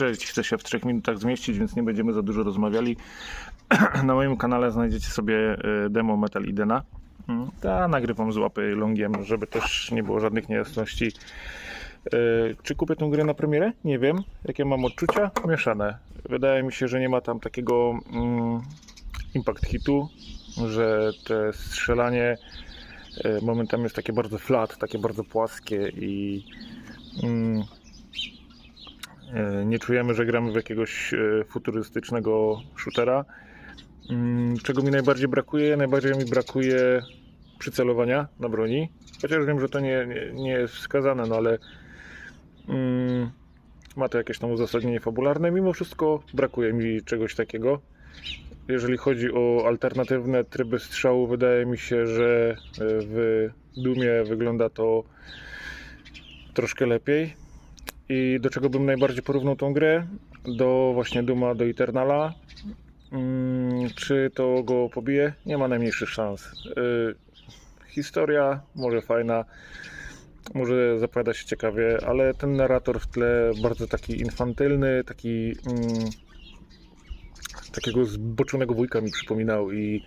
Cześć, chcę się w trzech minutach zmieścić, więc nie będziemy za dużo rozmawiali. Na moim kanale znajdziecie sobie e, demo Metal Idena. Mm, Ja nagrywam z łapy longiem, żeby też nie było żadnych niejasności. E, Czy kupię tę grę na premierę? Nie wiem. Jakie mam odczucia? Mieszane. Wydaje mi się, że nie ma tam takiego mm, impact hitu, że te strzelanie e, momentami jest takie bardzo flat, takie bardzo płaskie i mm, nie czujemy, że gramy w jakiegoś e, futurystycznego shootera. Mm, Czego mi najbardziej brakuje? Najbardziej mi brakuje przycelowania na broni. Chociaż wiem, że to nie, nie, nie jest wskazane, no ale mm, ma to jakieś tam uzasadnienie fabularne. Mimo wszystko brakuje mi czegoś takiego. Jeżeli chodzi o alternatywne tryby strzału, wydaje mi się, że e, w Dumie wygląda to troszkę lepiej. I do czego bym najbardziej porównał tą grę? Do właśnie Duma, do Eternala. Mm, Czy to go pobije? Nie ma najmniejszych szans. Y, Historia może fajna, może zapowiada się ciekawie, ale ten narrator w tle bardzo taki infantylny, taki mm, takiego zboczonego wujka mi przypominał i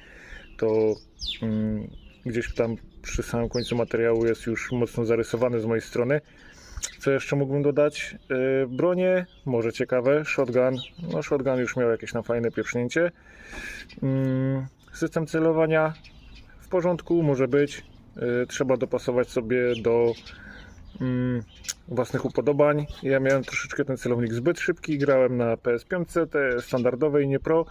to mm, gdzieś tam przy samym końcu materiału jest już mocno zarysowany z mojej strony. Co jeszcze mógłbym dodać? Yy, bronie, może ciekawe. Shotgun. No, shotgun już miał jakieś na fajne pieprznięcie. Yy, system celowania w porządku, może być. Yy, trzeba dopasować sobie do mm, własnych upodobań. Ja miałem troszeczkę ten celownik zbyt szybki. Grałem na PS5, te standardowej, nie Pro.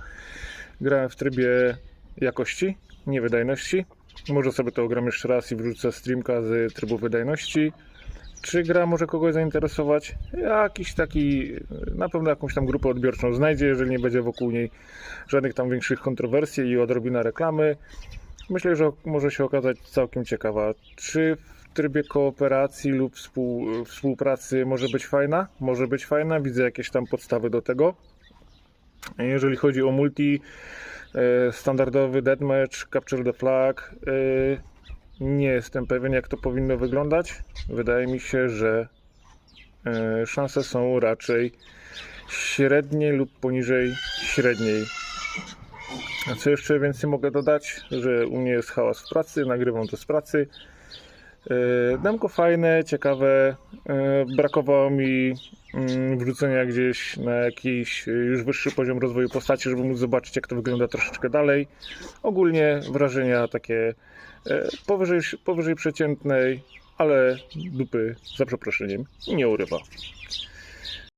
Grałem w trybie jakości, nie wydajności. Może sobie to ogram jeszcze raz i wrzucę streamka z trybu wydajności. Czy gra może kogoś zainteresować? Jakiś taki, na pewno jakąś tam grupę odbiorczą znajdzie, jeżeli nie będzie wokół niej żadnych tam większych kontrowersji i odrobina reklamy. Myślę, że może się okazać całkiem ciekawa. Czy w trybie kooperacji lub współ, współpracy może być fajna? Może być fajna, widzę jakieś tam podstawy do tego. Jeżeli chodzi o multi, e, standardowy deathmatch, capture the flag, e, nie jestem pewien, jak to powinno wyglądać. Wydaje mi się, że e, szanse są raczej średnie lub poniżej średniej. A co jeszcze więcej mogę dodać, że u mnie jest hałas w pracy, nagrywam to z pracy. E, Demko fajne, ciekawe. E, Brakowało mi mm, wrzucenia gdzieś na jakiś e, już wyższy poziom rozwoju postaci, żeby móc zobaczyć, jak to wygląda troszeczkę dalej. Ogólnie wrażenia takie e, powyżej, powyżej przeciętnej, ale dupy za przeproszeniem nie urywa.